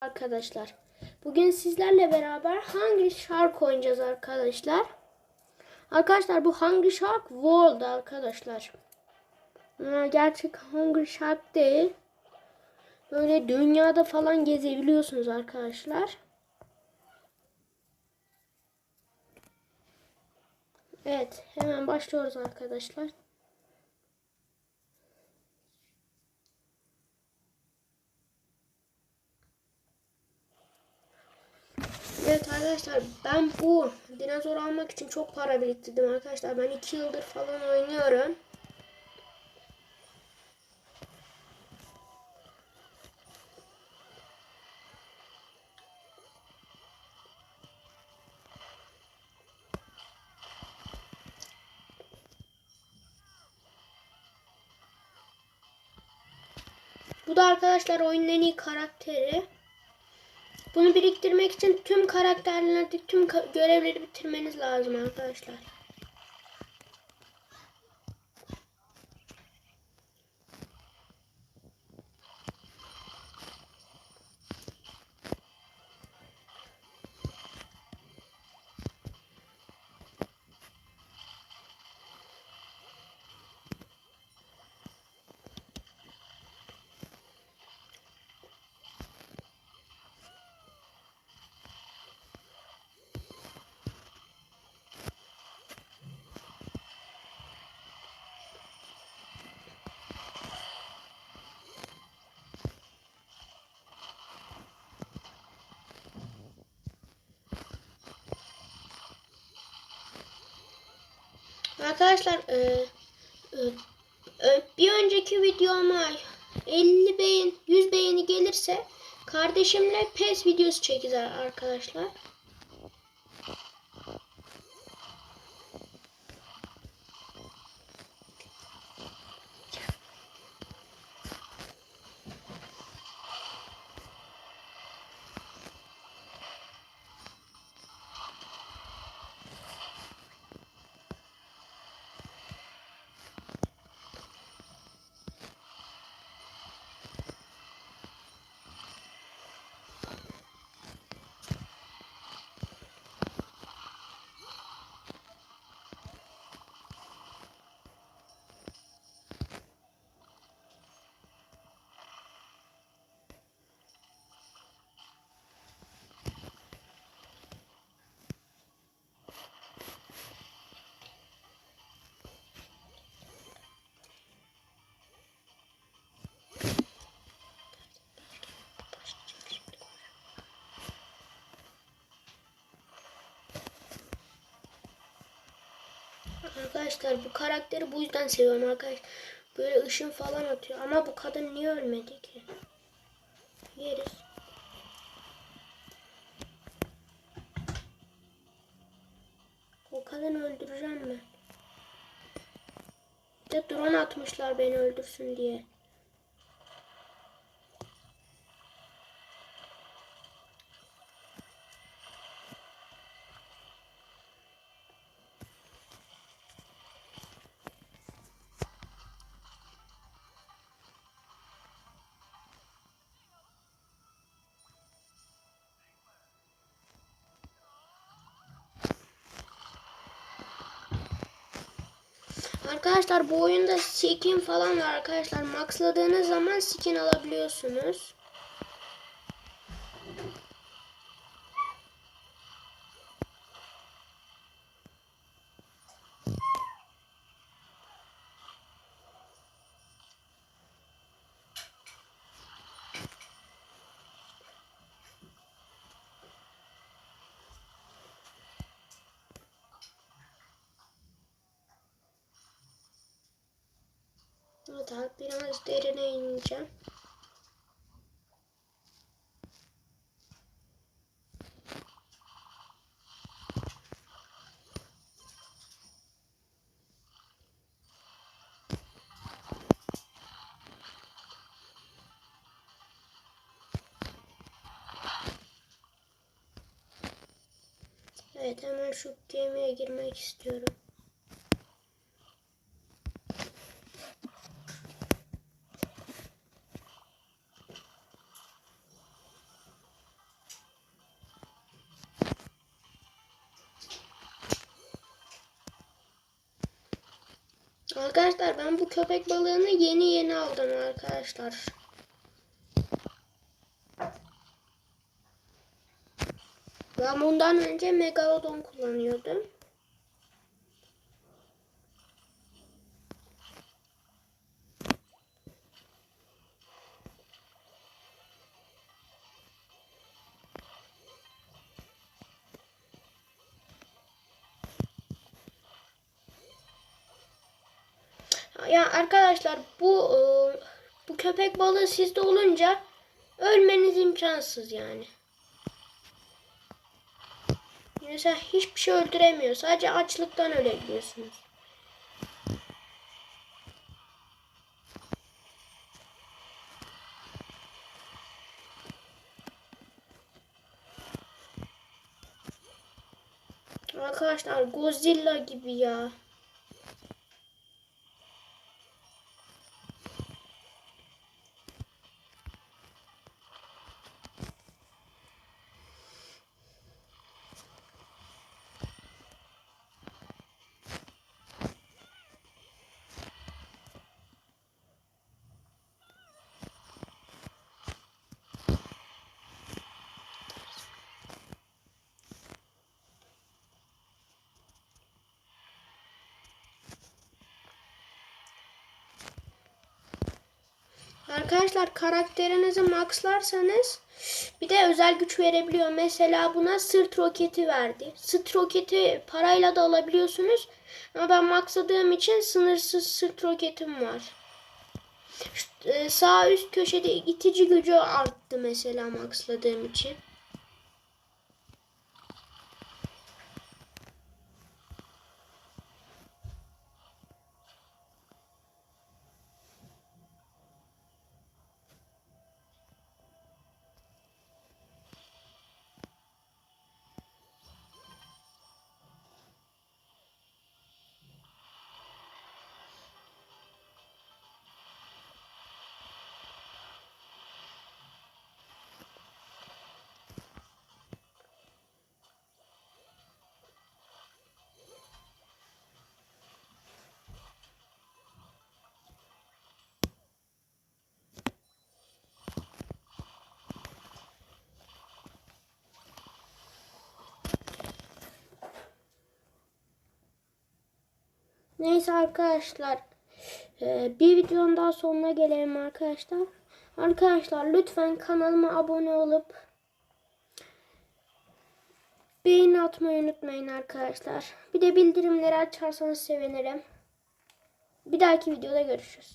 Arkadaşlar bugün sizlerle beraber Hungry Shark oynayacağız arkadaşlar. Arkadaşlar bu Hungry Shark World arkadaşlar. Gerçek Hungry Shark değil. Böyle dünyada falan gezebiliyorsunuz arkadaşlar. Evet hemen başlıyoruz arkadaşlar. Evet arkadaşlar ben bu dinozor almak için çok para biriktirdim arkadaşlar. Ben 2 yıldır falan oynuyorum. Bu da arkadaşlar oyunun en iyi karakteri. Bunu biriktirmek için tüm karakterlerdeki tüm görevleri bitirmeniz lazım arkadaşlar. Arkadaşlar e, e, e, bir önceki videoma 50 beğen 100 beğeni gelirse kardeşimle PES videosu çekeceğiz arkadaşlar. Arkadaşlar bu karakteri bu yüzden seviyorum arkadaşlar. Böyle ışın falan atıyor ama bu kadın niye ölmedi ki? Yeriz. O kadını öldüreceğim ben. Bir de drone atmışlar beni öldürsün diye. Arkadaşlar bu oyunda skin falan var arkadaşlar. Maxladığınız zaman skin alabiliyorsunuz. Abi biraz derine ineceğim. Evet hemen şu gemiye girmek istiyorum. Arkadaşlar ben bu köpek balığını yeni yeni aldım arkadaşlar. Ben bundan önce Megalodon kullanıyordum. Ya arkadaşlar bu e, bu köpek balığı sizde olunca ölmeniz imkansız yani. Mesela hiçbir şey öldüremiyor. Sadece açlıktan ölebiliyorsunuz. Arkadaşlar Godzilla gibi ya. Arkadaşlar karakterinizi maxlarsanız bir de özel güç verebiliyor. Mesela buna sırt roketi verdi. Sırt roketi parayla da alabiliyorsunuz. Ama ben maxladığım için sınırsız sırt roketim var. Şu, e, sağ üst köşede itici gücü arttı mesela maxladığım için. Neyse arkadaşlar. e, Bir videonun daha sonuna gelelim arkadaşlar. Arkadaşlar lütfen kanalıma abone olup beğeni atmayı unutmayın arkadaşlar. Bir de bildirimleri açarsanız sevinirim. Bir dahaki videoda görüşürüz.